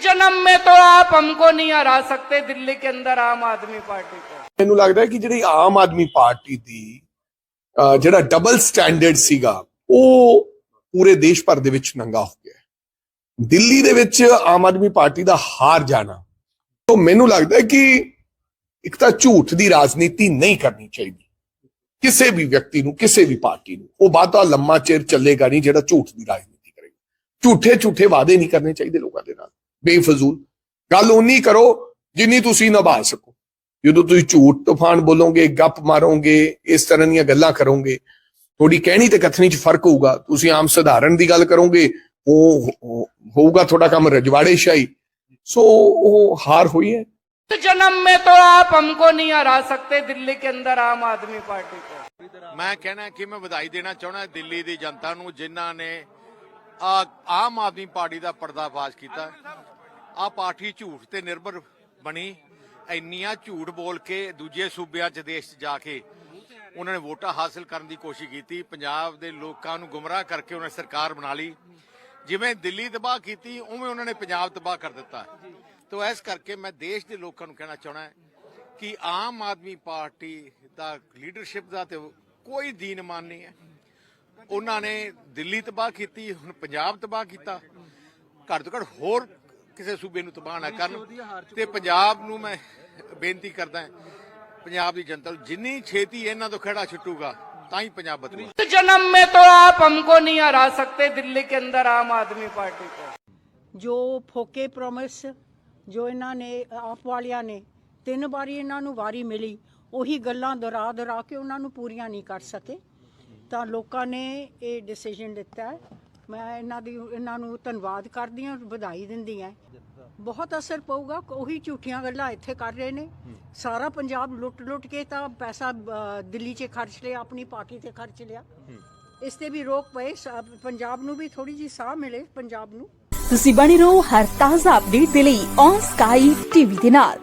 जन्म में तो आप हमको नहीं हरा सकते दिल्ली के अंदर आम आदमी पार्टी को ਮੈਨੂੰ ਲੱਗਦਾ ਹੈ ਕਿ ਜਿਹੜੀ ਆਮ ਆਦਮੀ ਪਾਰਟੀ ਦੀ ਅਹ, ਜਿਹੜਾ ਡਬਲ ਸਟੈਂਡਰਡ ਸੀਗਾ ਉਹ ਪੂਰੇ ਦੇਸ਼ ਭਰ ਦੇ ਵਿੱਚ ਨੰਗਾ ਹੋ ਗਿਆ ਹੈ। ਦਿੱਲੀ ਦੇ ਵਿੱਚ ਆਮ ਆਦਮੀ ਪਾਰਟੀ ਦਾ ਹਾਰ ਜਾਣਾ ਤੋਂ ਮੈਨੂੰ ਲੱਗਦਾ ਹੈ ਕਿ ਇੱਕ ਤਾਂ ਝੂਠ ਦੀ ਰਾਜਨੀਤੀ ਨਹੀਂ ਕਰਨੀ ਚਾਹੀਦੀ ਕਿਸੇ ਵੀ ਵਿਅਕਤੀ ਨੂੰ ਕਿਸੇ ਵੀ ਪਾਰਟੀ ਨੂੰ ਉਹ ਬਾਤਾਂ ਲੰਮਾ ਚਿਰ ਚੱਲੇਗਾ ਨਹੀਂ ਜਿਹੜਾ ਝੂਠ ਦੀ ਰਾਜਨੀਤੀ ਕਰੇਗਾ ਝੂਠੇ ਝੂਠੇ ਵਾਅਦੇ ਨਹੀਂ ਕਰਨੇ ਚਾਹੀਦੇ ਲੋਕਾਂ ਦੇ ਨਾਲ ਬੇਫਜ਼ੂਲ ਗੱਲ ਉਨੀ ਕਰੋ ਜਿੰਨੀ ਤੁਸੀਂ ਨਿਭਾ ਸਕੋ ਜਦੋਂ ਤੁਸੀਂ ਝੂਠ ਤੂਫਾਨ ਬੋਲੋਗੇ ਗੱਪ ਮਾਰੋਗੇ ਇਸ ਤਰ੍ਹਾਂ ਦੀਆਂ ਗੱਲਾਂ ਕਰੋਗੇ ਤੁਹਾਡੀ ਕਹਿਣੀ ਤੇ ਕਥਨੀ 'ਚ ਫਰਕ ਹੋਊਗਾ ਤੁਸੀਂ ਆਮ ਸਧਾਰਨ ਦੀ ਗੱਲ ਕਰੋਗੇ ਉਹ ਉਹ ਹੋਊਗਾ ਤੁਹਾਡਾ ਕੰਮ ਰਜਵਾੜੇ ਸ਼ਾਹੀ ਸੋ ਉਹ ਹਾਰ ਹੋਈ ਹੈ तो जन्म में तो आप हमको नहीं हरा सकते दिल्ली के अंदर आम आदमी पार्टी को ਮੈਂ ਕਹਿਣਾ ਕਿ ਮੈਂ ਵਧਾਈ ਦੇਣਾ ਚਾਹੁੰਦਾ ਦਿੱਲੀ ਦੀ ਜਨਤਾ ਨੂੰ ਜਿਨ੍ਹਾਂ ਨੇ ਆ ਆਮ ਆਦਮੀ ਪਾਰਟੀ ਦਾ ਪਰਦਾਫਾਸ਼ ਕੀਤਾ ਆ ਪਾਰਟੀ ਝੂਠ ਤੇ ਨਿਰਭਰ ਬਣੀ, ਇੰਨੀਆਂ ਝੂਠ ਬੋਲ ਕੇ ਦੂਜੇ ਸੂਬਿਆਂ 'ਚ ਦੇਸ਼ 'ਚ ਜਾ ਕੇ ਉਹਨਾਂ ਨੇ ਵੋਟਾਂ ਹਾਸਲ ਕਰਨ ਦੀ ਕੋਸ਼ਿਸ਼ ਕੀਤੀ, ਪੰਜਾਬ ਦੇ ਲੋਕਾਂ ਨੂੰ ਗੁੰਮਰਾਹ ਕਰਕੇ ਉਹਨਾਂ ਨੇ ਸਰਕਾਰ ਬਣਾ ਲਈ। ਜਿਵੇਂ ਦਿੱਲੀ ਤਬਾਹ ਕੀਤੀ, ਉਵੇਂ ਉਹਨਾਂ ਨੇ ਪੰਜਾਬ ਤਬਾਹ ਕਰ ਦਿੱਤਾ। ਤੋ ਇਸ ਕਰਕੇ ਮੈਂ ਦੇਸ਼ ਦੇ ਲੋਕਾਂ ਨੂੰ ਕਹਿਣਾ ਚਾਹਣਾ ਕਿ ਆਮ ਆਦਮੀ ਪਾਰਟੀ ਦਾ ਲੀਡਰਸ਼ਿਪ ਦਾ ਤੇ ਕੋਈ ਦੀਨ ਮਾਨ ਨਹੀਂ ਹੈ। ਉਹਨਾਂ ਨੇ ਦਿੱਲੀ ਤਬਾਹ ਕੀਤੀ, ਹੁਣ ਪੰਜਾਬ ਤਬਾਹ ਕੀਤਾ। ਘੱਟ ਤੋਂ ਘੱਟ ਹੋਰ ਕਿਸੇ ਸੂਬੇ ਨੂੰ ਤਬਾਹ ਨਾ ਕਰਨ ਤੇ ਪੰਜਾਬ ਨੂੰ ਮੈਂ ਬੇਨਤੀ ਕਰਦਾ ਪੰਜਾਬ ਦੀ ਜਨਤਾ ਜਿੰਨੀ ਛੇਤੀ ਇਹਨਾਂ ਤੋਂ ਖੜਾ ਛੁੱਟੂਗਾ ਤਾਂ ਹੀ ਪੰਜਾਬ ਬਦਲੂ ਜਨਮ ਮੇ ਤੋਂ ਆਪ ਹਮਕੋ ਨਹੀਂ ਹਰਾ ਸਕਤੇ ਦਿੱਲੀ ਕੇ ਅੰਦਰ ਆਮ ਆਦਮੀ ਪਾਰਟੀ ਕੋ। ਜੋ ਫੋਕੇ ਪ੍ਰੋਮਿਸ ਜੋ ਇਹਨਾਂ ਨੇ ਆਪ ਵਾਲਿਆਂ ਨੇ ਤਿੰਨ ਵਾਰੀ ਇਹਨਾਂ ਨੂੰ ਵਾਰੀ ਮਿਲੀ ਉਹੀ ਗੱਲਾਂ ਦੁਹਰਾ ਦੁਹਰਾ ਕੇ ਉਹਨਾਂ ਨੂੰ ਪੂਰੀਆਂ ਨਹੀਂ ਕਰ ਸਕੇ। ਤਾਂ ਲੋਕਾਂ ਨੇ ਇਹ ਡਿਸੀਜਨ ਦਿੱਤਾ ਹੈ। ਮੈਂ ਇਹਨਾਂ ਦੀ ਇਹਨਾਂ ਨੂੰ ਧੰਨਵਾਦ ਕਰਦੀ ਹਾਂ ਵਧਾਈ ਦਿੰਦੀ ਹਾਂ। ਬਹੁਤ ਅਸਰ ਪਊਗਾ ਉਹੀ ਝੂਠੀਆਂ ਗੱਲਾਂ ਇੱਥੇ ਕਰ ਰਹੇ ਨੇ। ਸਾਰਾ ਪੰਜਾਬ ਲੁੱਟ ਲੁੱਟ ਕੇ ਤਾਂ ਪੈਸਾ ਅ, ਦਿੱਲੀ 'ਚ ਖਰਚ ਲਿਆ ਆਪਣੀ ਪਾਰਟੀ ਤੇ ਖਰਚ ਲਿਆ। ਇਸ ਤੇ ਵੀ ਰੋਕ ਪਏ ਸਾ- ਪੰਜਾਬ ਨੂੰ ਵੀ ਥੋੜੀ ਜੀ ਸਾਹ ਮਿਲੇ ਪੰਜਾਬ ਨੂੰ। ਤੁਸੀਂ ਬਣੇ ਰਹੋ ਹਰ ਤਾਜ਼ਾ ਅਪਡੇਟ ਦੇ ਲਈ ਔਨ ਸਕਾਈ ਟੀਵੀ ਦੇ ਨਾਲ।